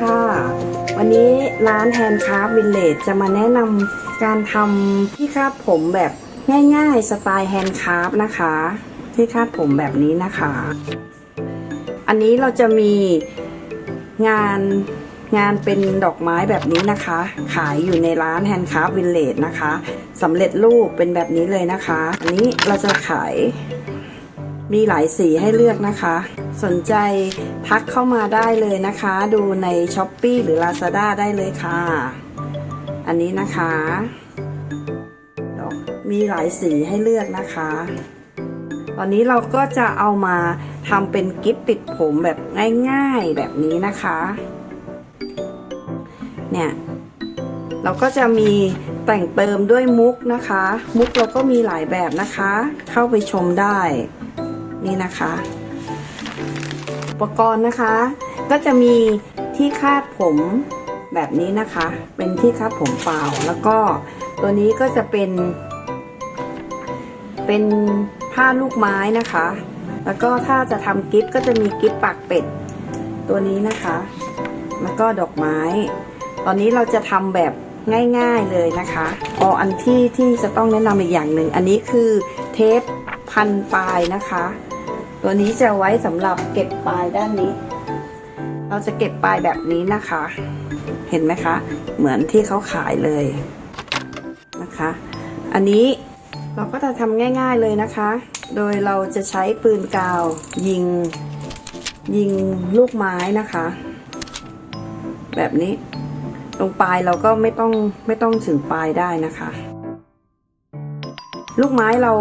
ค่ะ วันนี้ร้านแฮนด์คราฟวิลเลจจะมาแนะนำการทำที่คาดผมแบบง่ายๆ สไตล์แฮนด์คราฟนะคะ ที่คาดผมแบบนี้นะคะ อันนี้เราจะมีงานงานเป็นดอกไม้แบบนี้นะคะ ขายอยู่ในร้านแฮนด์คราฟวิลเลจนะคะสำเร็จรูปเป็นแบบนี้เลยนะคะ อันนี้เราจะขายมีหลายสีให้เลือกนะคะ สนใจทักเข้ามาได้เลยนะคะ ดูใน s h อ p e e หรือ Lazada ได้เลยค่ะ อันนี้นะคะดอกมีหลายสีให้เลือกนะคะ ตอนนี้เราก็จะเอามาทำเป็นกิฟต์ติดผมแบบง่ายๆแบบนี้นะคะ เนี่ยเราก็จะมีแต่งเติมด้วยมุกนะคะ มุกเราก็มีหลายแบบนะคะ เข้าไปชมได้ นี่นะคะ อุปกรณ์นะคะ ก็จะมีที่คาดผมแบบนี้นะคะ เป็นที่คาดผมเปล่า แล้วก็ตัวนี้ก็จะเป็น เป็นผ้าลูกไม้นะคะ แล้วก็ถ้าจะทำกิฟต์ก็จะมีกิฟต์ปากเป็ดตัวนี้นะคะ แล้วก็ดอกไม้ ตอนนี้เราจะทำแบบง่ายๆเลยนะคะอออันที่ที่จะต้องแนะนำอีกอย่างหนึ่ง อันนี้คือเทปพันปลายนะคะ ตัวนี้จะไว้สำหรับเก็บปลายด้านนี้ เราจะเก็บปลายแบบนี้นะคะ เห็นไหมคะ เหมือนที่เขาขายเลยนะคะ อันนี้เราก็จะทำง่าย ๆเลยนะคะ โดยเราจะใช้ปืนกาวยิงยิงลูกไม้นะคะ แบบนี้ตรงปลายเราก็ไม่ต้องไม่ต้องถึงปลายได้นะคะ ลูกไม้เรา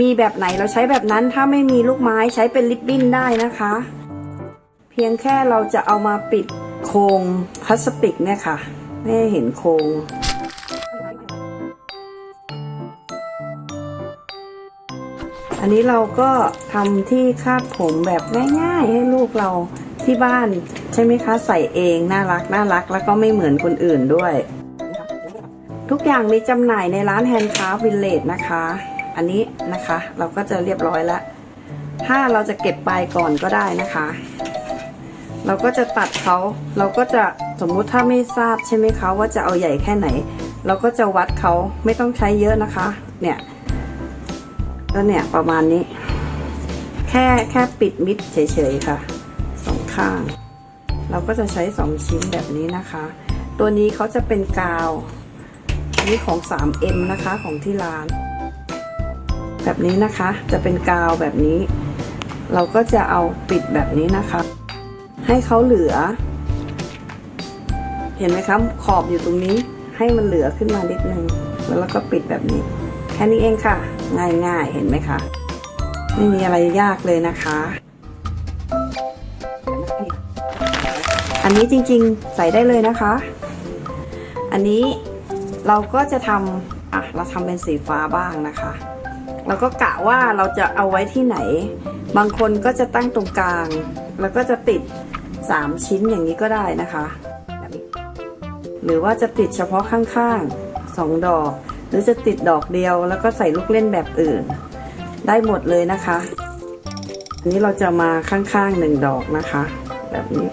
มีแบบไหนเราใช้แบบนั้นถ้าไม่มีลูกไม้ใช้เป็นริบบิ้นได้นะคะ เพียงแค่เราจะเอามาปิดโครงพลาสติกเนี่ยค่ะไม่เห็นโครงอันนี้เราก็ทำที่คาดผมแบบง่ายๆให้ลูกเราที่บ้าน ใช่ไหมคะใส่เองน่ารักน่ารักแล้วก็ไม่เหมือนคนอื่นด้วย ทุกอย่างมีจำหน่ายในร้านแฮนด์คราฟวิลเลจนะคะ อันนี้นะคะเราก็จะเรียบร้อยแล้ว ถ้าเราจะเก็บปก่อนก็ได้นะคะ เราก็จะตัดเขาเราก็จะสมมุติถ้าไม่ทราบใช่ไหมคะว่าจะเอาใหญ่แค่ไหน เราก็จะวัดเขาไม่ต้องใช้เยอะนะคะ เนี่ยแล้วเนี่ยประมาณนี้ แค่แค่ปิดมิดเฉยๆค่ะสองข้าง เราก็จะใช้สองชิ้นแบบนี้นะคะ ตัวนี้เขาจะเป็นกาว นี้ของ 3M นะคะของที่ร้าน แบบนี้นะคะจะเป็นกาวแบบนี้ เราก็จะเอาปิดแบบนี้นะคะ ให้เขาเหลือ เห็นไหมคะขอบอยู่ตรงนี้ให้มันเหลือขึ้นมานิดนึงแล้วเราก็ปิดแบบนี้ แค่นี้เองค่ะ ง่ายๆเห็นไหมคะไม่มีอะไรยากเลยนะคะ อันนี้จริงๆใส่ได้เลยนะคะ อันนี้ เราก็จะทำอะเราทำเป็นสีฟ้าบ้างนะคะเราก็กะว่าเราจะเอาไว้ที่ไหน บางคนก็จะตั้งตรงกลาง แล้วก็จะติด 3 ชิ้นอย่างนี้ก็ได้นะคะหรือว่าจะติดเฉพาะข้างๆสองดอก หรือจะติดดอกเดียว แล้วก็ใส่ลูกเล่นแบบอื่น ได้หมดเลยนะคะอันนี้เราจะมาข้างๆหนึ่งดอกนะคะ แบบนี้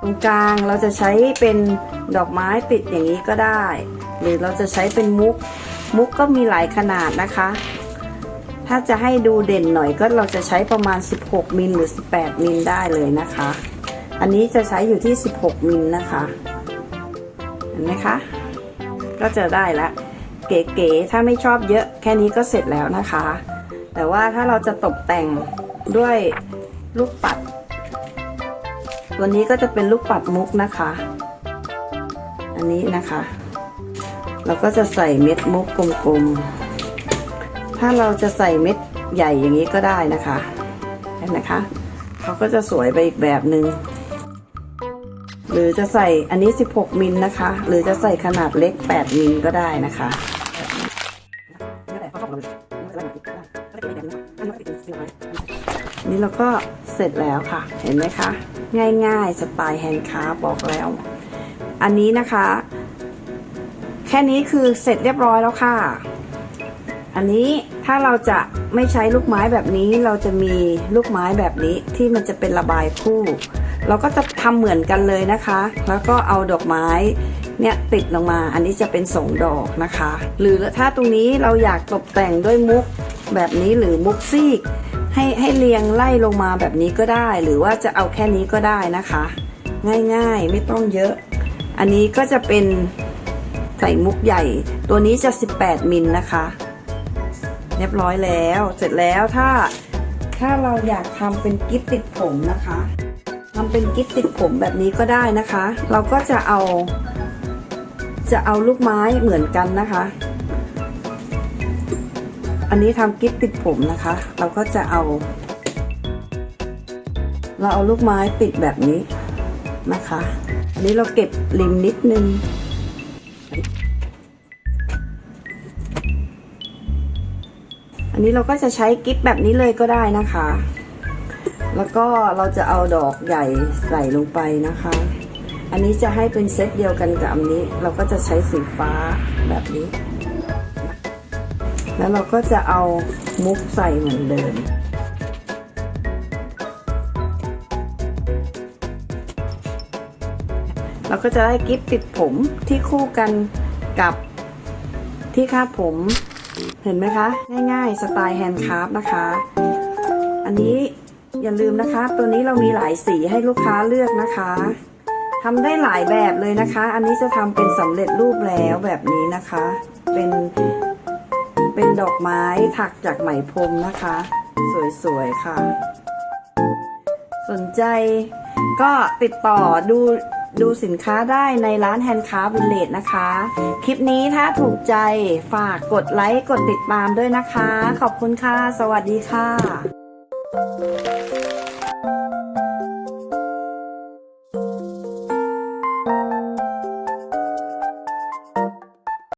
ตรงกลางเราจะใช้เป็นดอกไม้ติดอย่างนี้ก็ได้ หรือเราจะใช้เป็นมุก มุกก็มีหลายขนาดนะคะ ถ้าจะให้ดูเด่นหน่อยก็เราจะใช้ประมาณ 16 มิลหรือ 18 มิลได้เลยนะคะ อันนี้จะใช้อยู่ที่ 16 มิลนะคะเห็นไหมคะ ก็จะได้ละ เก๋ๆถ้าไม่ชอบเยอะแค่นี้ก็เสร็จแล้วนะคะ แต่ว่าถ้าเราจะตกแต่งด้วยลูกปัด ตัวนี้ก็จะเป็นลูกปัดมุกนะคะ อันนี้นะคะ เราก็จะใส่เม็ดมุกกลมๆ ถ้าเราจะใส่เม็ดใหญ่อย่างนี้ก็ได้นะคะเห็นไหมคะเขาก็จะสวยไปอีกแบบหนึง่งหรือจะใส่อันนี้ 16 มิลนะคะ หรือจะใส่ขนาดเล็ก 8 มิลก็ได้นะคะนี่เราก็เสร็จแล้วค่ะ เห็นไหมคะ ง่ายๆสไตล์แฮนด์คราบอกแล้ว อันนี้นะคะ ค่นี้คือเสร็จเรียบร้อยแล้วค่ะ อันนี้ถ้าเราจะไม่ใช้ลูกไม้แบบนี้เราจะมีลูกไม้แบบนี้ที่มันจะเป็นระบายคู่ เราก็จะทำเหมือนกันเลยนะคะ แล้วก็เอาดอกไม้เนี่ยติดลงมา อันนี้จะเป็นสองดอกนะคะ หรือถ้าตรงนี้เราอยากตกแต่งด้วยมุกแบบนี้หรือมุกซีกให้ให้เรียงไล่ลงมาแบบนี้ก็ได้ หรือว่าจะเอาแค่นี้ก็ได้นะคะ ง่ายๆไม่ต้องเยอะ อันนี้ก็จะเป็น ใส่มุกใหญ่ ตัวนี้จะ 18 มิลนะคะ เรียบร้อยแล้ว เสร็จแล้วถ้าถ้าเราอยากทำเป็นกิฟติดผมนะคะทำเป็นกิฟติดผมแบบนี้ก็ได้นะคะ เราก็จะเอา จะเอาลูกไม้เหมือนกันนะคะ อันนี้ทำกิฟติดผมนะคะ เราก็จะเอา เราเอาลูกไม้ติดแบบนี้นะคะ อันนี้เราเก็บริมนิดนึง นนี้เราก็จะใช้กิฟแบบนี้เลยก็ได้นะคะ แล้วก็เราจะเอาดอกใหญ่ใส่ลงไปนะคะ อันนี้จะให้เป็นเซตเดียวกันกับอันนี้ เราก็จะใช้สีฟ้าแบบนี้ แล้วเราก็จะเอามุกใส่เหมือนเดิมเราก็จะได้กิฟติดผมที่คู่กันกับที่คาดผม เห็นไหมคะ ง่ายๆ สไตล์แฮนด์คราฟต์นะคะ อันนี้อย่าลืมนะคะ ตัวนี้เรามีหลายสีให้ลูกค้าเลือกนะคะทำได้หลายแบบเลยนะคะ อันนี้จะทำเป็นสำเร็จรูปแล้วแบบนี้นะคะ เป็นเป็นดอกไม้ถักจากไหมพรมนะคะ สวยๆค่ะ สนใจก็ติดต่อดู ดูสินค้าได้ในร้านแฮนด์คราฟวิลเลจนะคะ คลิปนี้ถ้าถูกใจฝากกดไลค์ กดติดตามด้วยนะคะ ขอบคุณค่ะ สวัสดีค่ะ